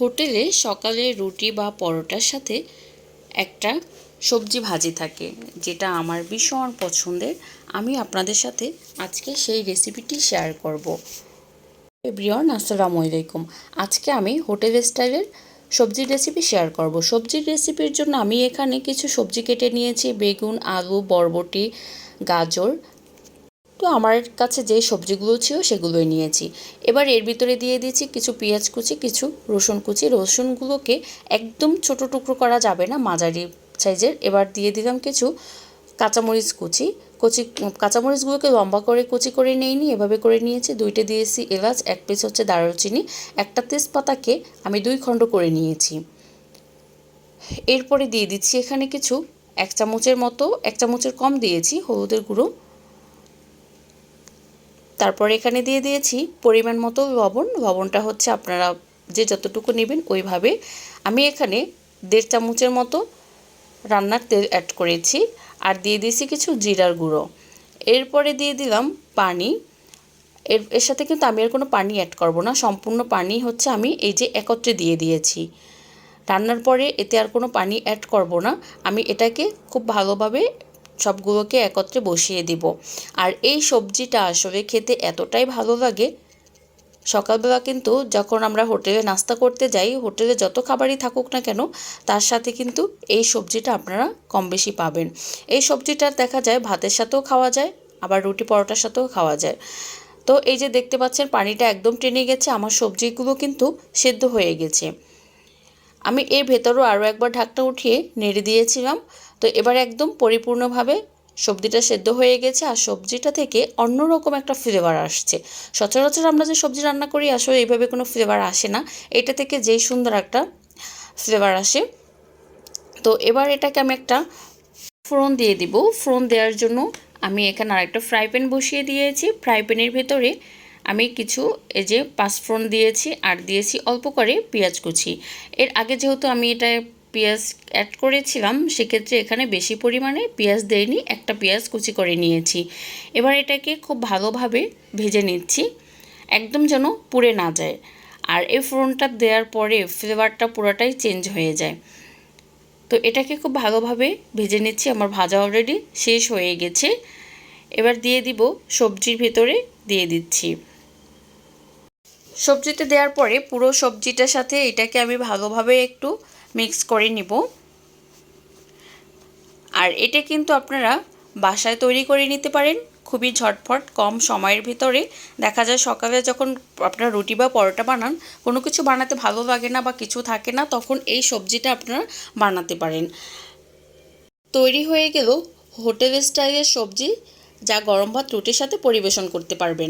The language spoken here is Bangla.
হোটেলে সকালে রুটি বা পরোটার সাথে একটা সবজি ভাজি থাকে, যেটা আমার ভীষণ পছন্দের। আমি আপনাদের সাথে আজকে সেই রেসিপিটি শেয়ার করব। এভরিওয়ান আসসালামু আলাইকুম। আজকে আমি হোটেল স্টাইলের সবজির রেসিপি শেয়ার করব। সবজির রেসিপির জন্য আমি এখানে কিছু সবজি কেটে নিয়েছি, বেগুন, আলু, বরবটি, গাজর তো আমার কাছে যে সবজিগুলো ছিল সেগুলোই নিয়েছি। এবার এর ভিতরে দিয়ে দিয়েছি কিছু পেঁয়াজ কুচি, কিছু রসুন কুচি। রসুনগুলোকে একদম ছোট টুকরো করা যাবে না, মাঝারি সাইজের। এবার দিয়ে দিলাম কিছু কাঁচামরিচ কুচি। কুচি, কাঁচামরিচগুলোকে লম্বা করে কুচি করে নিইনি, এভাবে করে নিয়েছি। দুইটা দিয়েছি এলাচ, এক পিস হচ্ছে দারুচিনি। একটা তেজপাতাকে আমি দুই খণ্ড করে নিয়েছি। এরপরে দিয়ে দিচ্ছি এখানে কিছু এক চামচের মতো, এক চামচের কম দিয়েছি হলুদের গুঁড়ো। তারপর এখানে দিয়ে দিয়েছি পরিমাণ মতো লবণ। লবণটা হচ্ছে আপনারা যে যতটুকু নেবেন ওইভাবে। আমি এখানে দেড় চামচের মতো রান্নার তেল অ্যাড করেছি। আর দিয়ে দিয়েছি কিছু জিরার গুঁড়ো। এরপরে দিয়ে দিলাম পানি। এর এর সাথে কিন্তু আমি আর কোনো পানি অ্যাড করব না। সম্পূর্ণ পানি হচ্ছে আমি এই যে একত্রে দিয়ে দিয়েছি। রান্নার পরে এতে আর কোনো পানি অ্যাড করব না। আমি এটাকে খুব ভালোভাবে সবগুলোকে একত্রে বসিয়ে দিব। আর এই সবজিটা আসলে খেতে এতটাই ভালো লাগে, সকালবেলা কিন্তু যখন আমরা হোটেলে নাস্তা করতে যাই, হোটেলে যত খাবারই থাকুক না কেন, তার সাথে কিন্তু এই সবজিটা আপনারা কম বেশি পাবেন। এই সবজিটা দেখা যায় ভাতের সাথেও খাওয়া যায়, আবার রুটি পরোটার সাথেও খাওয়া যায়। তো এই যে দেখতে পাচ্ছেন, পানিটা একদম টেনে গেছে, আমার সবজিগুলো কিন্তু সেদ্ধ হয়ে গেছে। আমি এর ভেতরও আরও একবার ঢাকটা উঠিয়ে নেড়ে দিয়েছিলাম। তো এবার একদম পরিপূর্ণভাবে সবজিটা সেদ্ধ হয়ে গেছে আর সবজিটা থেকে অন্যরকম একটা ফ্লেভার আসছে। সচরাচর আমরা যে সবজি রান্না করি, আসলে এইভাবে কোনো ফ্লেভার আসে না। এটা থেকে যেই সুন্দর একটা ফ্লেভার আসে। তো এবার এটাকে আমি একটা ফোড়ন দিয়ে দিব। ফোড়ন দেওয়ার জন্য আমি এখানে আরেকটা ফ্রাই প্যান বসিয়ে দিয়েছি। ফ্রাই প্যানের ভেতরে আমি কিছু এই যে পাঁচফোড়ন দিয়েছি, আর দিয়েছি অল্প করে পেঁয়াজ কুচি। এর আগে যেহেতু আমি এটা পেঁয়াজ অ্যাড করেছিলাম, সেক্ষেত্রে এখানে বেশি পরিমাণে পেঁয়াজ দেয়নি একটা পেঁয়াজ কুচি করে নিয়েছি। এবার এটাকে খুব ভালোভাবে ভেজে নিচ্ছি, একদম যেন পুড়ে না যায়। আর এই ফোড়নটা দেওয়ার পরে ফ্লেভারটা পুরোটাই চেঞ্জ হয়ে যায়। তো এটাকে খুব ভালোভাবে ভেজে নিচ্ছি, আমার ভাজা অলরেডি শেষ হয়ে গেছে। এবার দিয়ে দিব সবজির ভেতরে, দিয়ে দিচ্ছি। সবজিতে দেওয়ার পরে পুরো সবজিটার সাথে এটাকে আমি ভালোভাবে একটু মিক্স করে নিব। আর এটা কিন্তু আপনারা বাসায় তৈরি করে নিতে পারেন। খুবই ঝটফট কম সময়ের ভিতরে। দেখা যায় সকালে যখন আপনারা রুটি বা পরোটা বানান, কোনো কিছু বানাতে ভালো লাগে না বা কিছু থাকে না, তখন এই সবজিটা আপনারা বানাতে পারেন। তৈরি হয়ে গেল হোটেল স্টাইলের সবজি, যা গরম ভাত রুটির সাথে পরিবেশন করতে পারবেন।